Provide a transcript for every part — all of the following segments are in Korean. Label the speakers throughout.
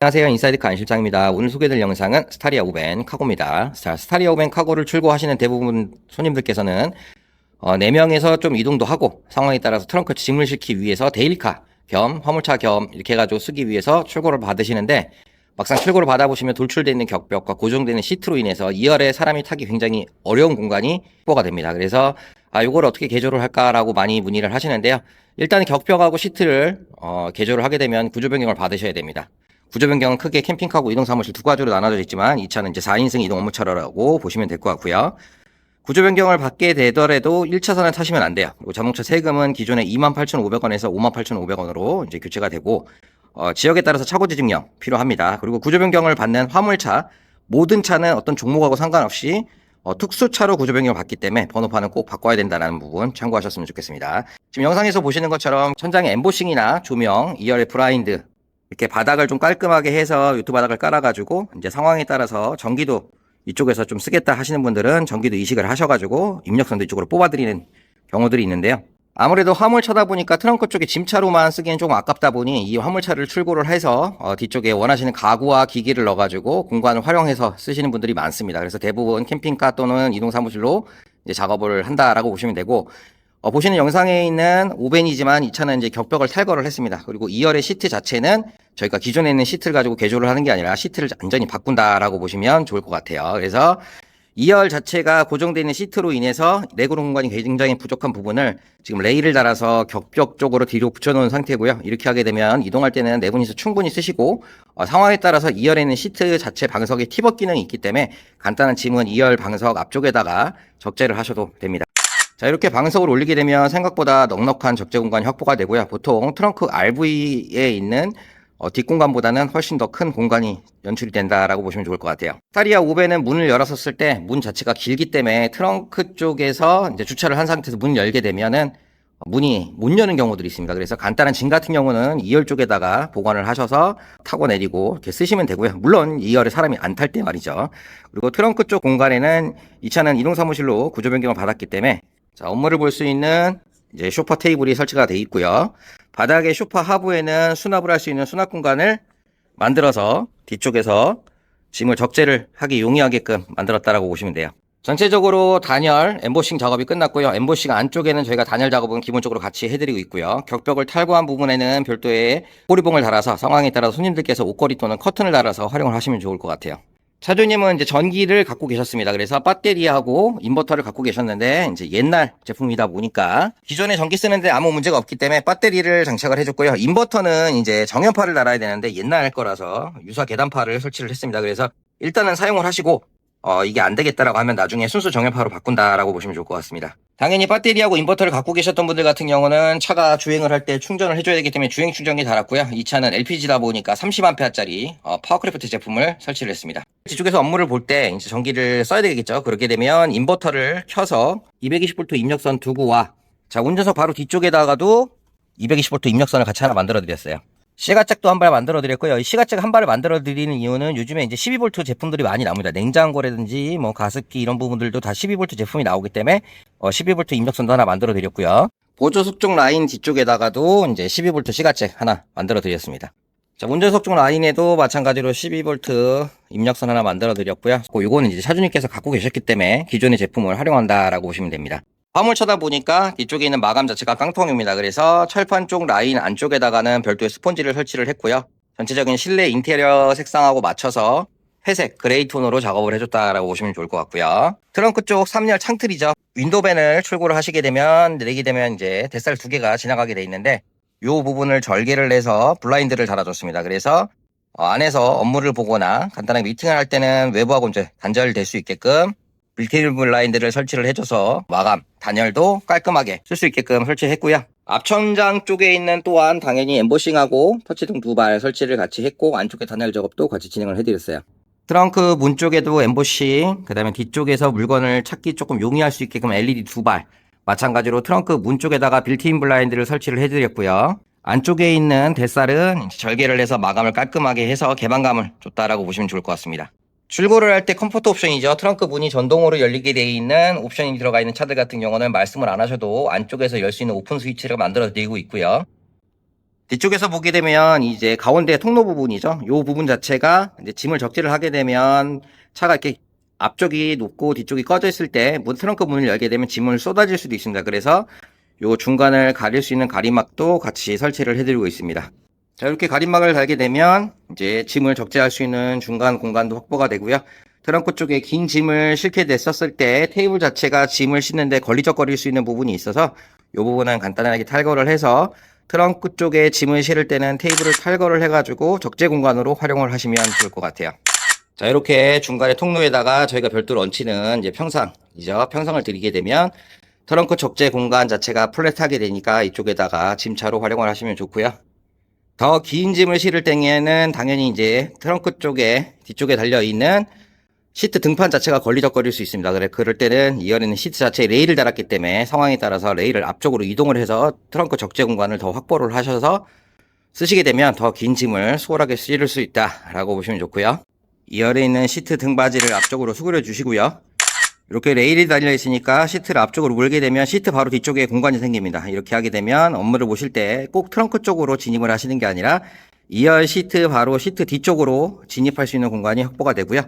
Speaker 1: 안녕하세요. 인사이드 카 안 실장입니다. 오늘 소개될 영상은 스타리아 오벤 카고입니다. 자, 스타리아 오벤 카고를 출고하시는 대부분 손님들께서는 어, 4명에서 좀 이동도 하고 상황에 따라서 트렁크 짐을 싣기 위해서 데일리카 겸 화물차 겸 이렇게 해가지고 쓰기 위해서 출고를 받으시는데 막상 출고를 받아보시면 돌출되어 있는 격벽과 고정되는 시트로 인해서 2열에 사람이 타기 굉장히 어려운 공간이 확보가 됩니다. 그래서 아, 요걸 어떻게 개조를 할까라고 많이 문의를 하시는데요. 일단 격벽하고 시트를 어, 개조를 하게 되면 구조 변경을 받으셔야 됩니다. 구조 변경은 크게 캠핑카고 이동 사무실 두 가지로 나눠져 있지만 이 차는 이제 4인승 이동 업무차로라고 보시면 될 것 같고요. 구조 변경을 받게 되더라도 1차선을 타시면 안 돼요. 그리고 자동차 세금은 기존에 28,500원에서 58,500원으로 이제 교체가 되고 어, 지역에 따라서 차고지 증명 필요합니다. 그리고 구조 변경을 받는 화물차 모든 차는 어떤 종목하고 상관없이 어, 특수차로 구조 변경을 받기 때문에 번호판은 꼭 바꿔야 된다는 부분 참고하셨으면 좋겠습니다. 지금 영상에서 보시는 것처럼 천장에 엠보싱이나 조명, 2열의 브라인드 이렇게 바닥을 좀 깔끔하게 해서 유튜브 바닥을 깔아가지고 이제 상황에 따라서 전기도 이쪽에서 좀 쓰겠다 하시는 분들은 전기도 이식을 하셔가지고 입력선도 이쪽으로 뽑아드리는 경우들이 있는데요. 아무래도 화물차다 보니까 트렁크 쪽에 짐차로만 쓰기엔 조금 아깝다 보니 이 화물차를 출고를 해서 어, 뒤쪽에 원하시는 가구와 기기를 넣어가지고 공간을 활용해서 쓰시는 분들이 많습니다. 그래서 대부분 캠핑카 또는 이동사무실로 작업을 한다라고 보시면 되고 어, 보시는 영상에 있는 오벤이지만 이 차는 이제 격벽을 탈거를 했습니다. 그리고 2열의 시트 자체는 저희가 기존에 있는 시트를 가지고 개조를 하는 게 아니라 시트를 완전히 바꾼다라고 보시면 좋을 것 같아요. 그래서 2열 자체가 고정되어 있는 시트로 인해서 레그룸 공간이 굉장히 부족한 부분을 지금 레일을 달아서 격벽 쪽으로 뒤로 붙여놓은 상태고요. 이렇게 하게 되면 이동할 때는 네 분이서 충분히 쓰시고 어, 상황에 따라서 2열에 있는 시트 자체 방석에 티벗 기능이 있기 때문에 간단한 짐은 2열 방석 앞쪽에다가 적재를 하셔도 됩니다. 자 이렇게 방석을 올리게 되면 생각보다 넉넉한 적재 공간이 확보가 되고요. 보통 트렁크 RV에 있는 어, 뒷공간보다는 훨씬 더 큰 공간이 연출이 된다라고 보시면 좋을 것 같아요. 스타리아 5배는 문을 열었었을 때 문 자체가 길기 때문에 트렁크 쪽에서 이제 주차를 한 상태에서 문 열게 되면은 문이 못 여는 경우들이 있습니다. 그래서 간단한 짐 같은 경우는 2열 쪽에다가 보관을 하셔서 타고 내리고 이렇게 쓰시면 되고요. 물론 2열에 사람이 안 탈 때 말이죠. 그리고 트렁크 쪽 공간에는 이 차는 이동 사무실로 구조 변경을 받았기 때문에 자, 업무를 볼 수 있는 이제 쇼파 테이블이 설치가 되어 있고요. 바닥에 쇼파 하부에는 수납을 할 수 있는 수납 공간을 만들어서 뒤쪽에서 짐을 적재를 하기 용이하게끔 만들었다라고 보시면 돼요. 전체적으로 단열, 엠보싱 작업이 끝났고요. 엠보싱 안쪽에는 저희가 단열 작업은 기본적으로 같이 해드리고 있고요. 격벽을 탈거한 부분에는 별도의 꼬리봉을 달아서 상황에 따라 손님들께서 옷걸이 또는 커튼을 달아서 활용을 하시면 좋을 것 같아요. 차주님은 이제 전기를 갖고 계셨습니다. 그래서 배터리하고 인버터를 갖고 계셨는데 이제 옛날 제품이다 보니까 기존에 전기 쓰는데 아무 문제가 없기 때문에 배터리를 장착을 해줬고요. 인버터는 이제 정연파를 달아야 되는데 옛날 거라서 유사 계단파를 설치를 했습니다. 그래서 일단은 사용을 하시고 어, 이게 안 되겠다라고 하면 나중에 순수 정연파로 바꾼다라고 보시면 좋을 것 같습니다. 당연히 배터리하고 인버터를 갖고 계셨던 분들 같은 경우는 차가 주행을 할 때 충전을 해줘야 되기 때문에 주행 충전기 달았고요. 이 차는 LPG다 보니까 30A짜리 어, 파워크래프트 제품을 설치를 했습니다. 뒤쪽에서 업무를 볼 때 이제 전기를 써야 되겠죠. 그렇게 되면 인버터를 켜서 220V 입력선 두고 와 자 운전석 바로 뒤쪽에다가도 220V 입력선을 같이 하나 만들어 드렸어요. 시가잭도 한 발 만들어 드렸고요. 이 시가잭 한 발을 만들어 드리는 이유는 요즘에 이제 12V 제품들이 많이 나옵니다. 냉장고라든지 뭐 가습기 이런 부분들도 다 12V 제품이 나오기 때문에 어 12V 입력선도 하나 만들어 드렸고요. 보조 속쪽 라인 뒤쪽에다가도 이제 12V 시가잭 하나 만들어 드렸습니다. 자, 운전석 쪽 라인에도 마찬가지로 12V 입력선 하나 만들어 드렸고요. 요거는 이제 차주님께서 갖고 계셨기 때문에 기존의 제품을 활용한다라고 보시면 됩니다. 화물차다 보니까 뒤쪽에 있는 마감 자체가 깡통입니다. 그래서 철판 쪽 라인 안쪽에다가는 별도의 스폰지를 설치를 했고요. 전체적인 실내 인테리어 색상하고 맞춰서 회색, 그레이 톤으로 작업을 해줬다라고 보시면 좋을 것 같고요. 트렁크 쪽 3열 창틀이죠. 윈도벤을 출고를 하시게 되면, 내리게 되면 이제 뱃살 두 개가 지나가게 돼 있는데, 이 부분을 절개를 해서 블라인드를 달아줬습니다. 그래서 어, 안에서 업무를 보거나 간단하게 미팅을 할 때는 외부하고 이제 단절될 수 있게끔 빌테일 블라인드를 설치를 해줘서 마감, 단열도 깔끔하게 쓸 수 있게끔 설치했고요. 앞천장 쪽에 있는 또한 당연히 엠보싱하고 터치등 두 발 설치를 같이 했고 안쪽에 단열 작업도 같이 진행을 해드렸어요. 트렁크 문 쪽에도 엠보싱, 그 다음에 뒤쪽에서 물건을 찾기 조금 용이할 수 있게끔 LED 두 발, 마찬가지로 트렁크 문 쪽에다가 빌트인 블라인드를 설치를 해드렸고요. 안쪽에 있는 뱃살은 절개를 해서 마감을 깔끔하게 해서 개방감을 줬다라고 보시면 좋을 것 같습니다. 출고를 할 때 컴포트 옵션이죠. 트렁크 문이 전동으로 열리게 되어 있는 옵션이 들어가 있는 차들 같은 경우는 말씀을 안 하셔도 안쪽에서 열 수 있는 오픈 스위치를 만들어 드리고 있고요. 뒤쪽에서 보게 되면 이제 가운데 통로 부분이죠. 요 부분 자체가 이제 짐을 적재를 하게 되면 차가 이렇게 앞쪽이 높고 뒤쪽이 꺼져 있을 때 문 트렁크 문을 열게 되면 짐을 쏟아질 수도 있습니다. 그래서 요 중간을 가릴 수 있는 가림막도 같이 설치를 해드리고 있습니다. 자, 이렇게 가림막을 달게 되면 이제 짐을 적재할 수 있는 중간 공간도 확보가 되고요. 트렁크 쪽에 긴 짐을 싣게 됐었을 때 테이블 자체가 짐을 싣는데 걸리적거릴 수 있는 부분이 있어서 이 부분은 간단하게 탈거를 해서 트렁크 쪽에 짐을 실을 때는 테이블을 탈거를 해가지고 적재 공간으로 활용을 하시면 좋을 것 같아요. 자, 이렇게 중간에 통로에다가 저희가 별도로 얹히는 이제 평상이죠. 평상을 드리게 되면 트렁크 적재 공간 자체가 플랫하게 되니까 이쪽에다가 짐차로 활용을 하시면 좋고요. 더 긴 짐을 실을 때에는 당연히 이제 트렁크 쪽에 뒤쪽에 달려 있는 시트 등판 자체가 걸리적거릴 수 있습니다. 그래 그럴 때는 이 안에는 시트 자체에 레일을 달았기 때문에 상황에 따라서 레일을 앞쪽으로 이동을 해서 트렁크 적재 공간을 더 확보를 하셔서 쓰시게 되면 더 긴 짐을 수월하게 실을 수 있다라고 보시면 좋고요. 2열에 있는 시트 등받이를 앞쪽으로 수그려 주시고요. 이렇게 레일이 달려 있으니까 시트를 앞쪽으로 몰게 되면 시트 바로 뒤쪽에 공간이 생깁니다. 이렇게 하게 되면 업무를 보실 때 꼭 트렁크 쪽으로 진입을 하시는 게 아니라 2열 시트 바로 시트 뒤쪽으로 진입할 수 있는 공간이 확보가 되고요.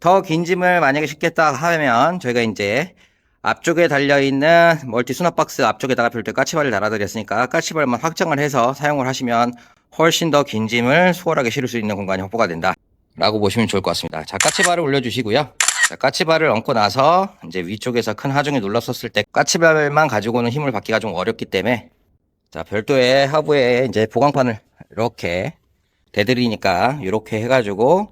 Speaker 1: 더 긴 짐을 만약에 싣겠다 하면 저희가 이제 앞쪽에 달려있는 멀티 수납 박스 앞쪽에다가 별도 까치발을 달아드렸으니까 까치발만 확장을 해서 사용을 하시면 훨씬 더 긴 짐을 수월하게 실을 수 있는 공간이 확보가 된다. 라고 보시면 좋을 것 같습니다. 자, 까치발을 올려주시고요. 자, 까치발을 얹고 나서 이제 위쪽에서 큰 하중이 눌렀었을 때 까치발만 가지고는 힘을 받기가 좀 어렵기 때문에 자, 별도의 하부에 이제 보강판을 이렇게 대드리니까 이렇게 해가지고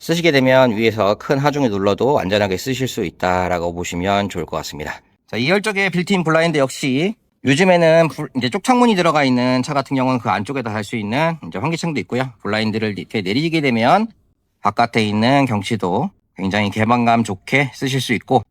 Speaker 1: 쓰시게 되면 위에서 큰 하중이 눌러도 안전하게 쓰실 수 있다라고 보시면 좋을 것 같습니다. 자, 2열 쪽에 빌트인 블라인드 역시 요즘에는 불- 이제 쪽창문이 들어가 있는 차 같은 경우는 그 안쪽에다 달 수 있는 이제 환기창도 있고요. 블라인드를 이렇게 내리게 되면 바깥에 있는 경치도 굉장히 개방감 좋게 쓰실 수 있고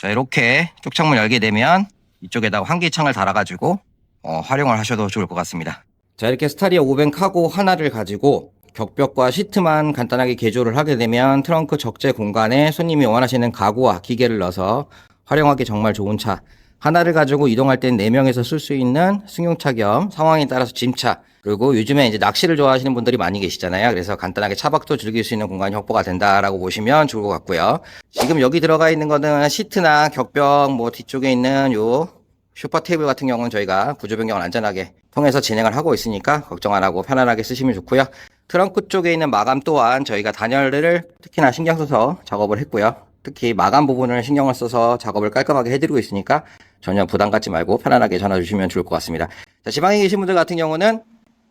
Speaker 1: 자, 이렇게 쪽창문 열게 되면 이쪽에다가 환기창을 달아가지고 어, 활용을 하셔도 좋을 것 같습니다. 자, 이렇게 스타리아 500 카고 하나를 가지고 격벽과 시트만 간단하게 개조를 하게 되면 트렁크 적재 공간에 손님이 원하시는 가구와 기계를 넣어서 활용하기 정말 좋은 차. 하나를 가지고 이동할 땐 4명에서 쓸 수 있는 승용차 겸 상황에 따라서 짐차. 그리고 요즘에 이제 낚시를 좋아하시는 분들이 많이 계시잖아요. 그래서 간단하게 차박도 즐길 수 있는 공간이 확보가 된다라고 보시면 좋을 것 같고요. 지금 여기 들어가 있는 거는 시트나 격벽 뭐 뒤쪽에 있는 요 슈퍼 테이블 같은 경우는 저희가 구조 변경을 안전하게 통해서 진행을 하고 있으니까 걱정 안 하고 편안하게 쓰시면 좋고요. 트렁크 쪽에 있는 마감 또한 저희가 단열을 특히나 신경 써서 작업을 했고요. 특히 마감 부분을 신경을 써서 작업을 깔끔하게 해드리고 있으니까 전혀 부담 갖지 말고 편안하게 전화 주시면 좋을 것 같습니다. 자, 지방에 계신 분들 같은 경우는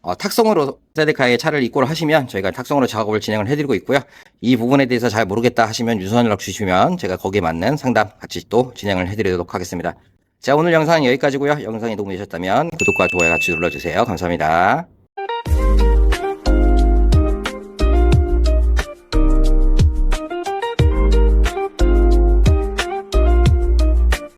Speaker 1: 어, 탁송으로 세데카에 차를 입고를 하시면 저희가 탁송으로 작업을 진행을 해드리고 있고요. 이 부분에 대해서 잘 모르겠다 하시면 유선 연락 주시면 제가 거기에 맞는 상담 같이 또 진행을 해드리도록 하겠습니다. 자, 오늘 영상은 여기까지고요. 영상이 도움이 되셨다면 구독과 좋아요 같이 눌러주세요. 감사합니다.